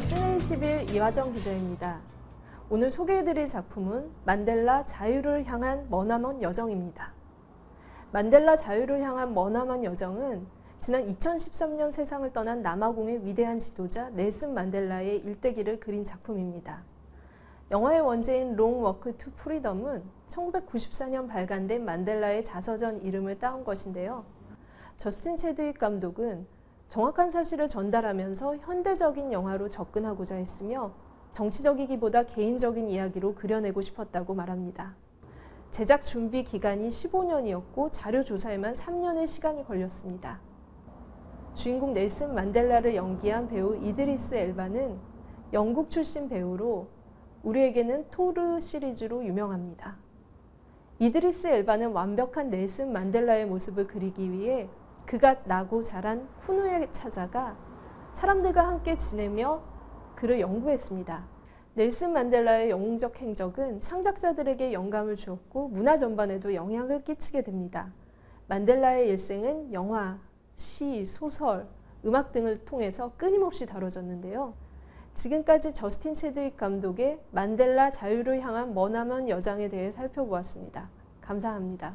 시내 21 이화정 기자입니다. 오늘 소개해드릴 작품은 만델라 자유를 향한 머나먼 여정입니다. 만델라 자유를 향한 머나먼 여정은 지난 2013년 세상을 떠난 남아공의 위대한 지도자 넬슨 만델라의 일대기를 그린 작품입니다. 영화의 원제인 롱 워크 투 프리덤은 1994년 발간된 만델라의 자서전 이름을 따온 것인데요. 저스틴 체드윅 감독은 정확한 사실을 전달하면서 현대적인 영화로 접근하고자 했으며 정치적이기보다 개인적인 이야기로 그려내고 싶었다고 말합니다. 제작 준비 기간이 15년이었고 자료 조사에만 3년의 시간이 걸렸습니다. 주인공 넬슨 만델라를 연기한 배우 이드리스 엘바는 영국 출신 배우로 우리에게는 토르 시리즈로 유명합니다. 이드리스 엘바는 완벽한 넬슨 만델라의 모습을 그리기 위해 그가 나고 자란 후누에 찾아가 사람들과 함께 지내며 그를 연구했습니다. 넬슨 만델라의 영웅적 행적은 창작자들에게 영감을 주었고 문화 전반에도 영향을 끼치게 됩니다. 만델라의 일생은 영화, 시, 소설, 음악 등을 통해서 끊임없이 다뤄졌는데요. 지금까지 저스틴 체드윅 감독의 만델라 자유를 향한 머나먼 여장에 대해 살펴보았습니다. 감사합니다.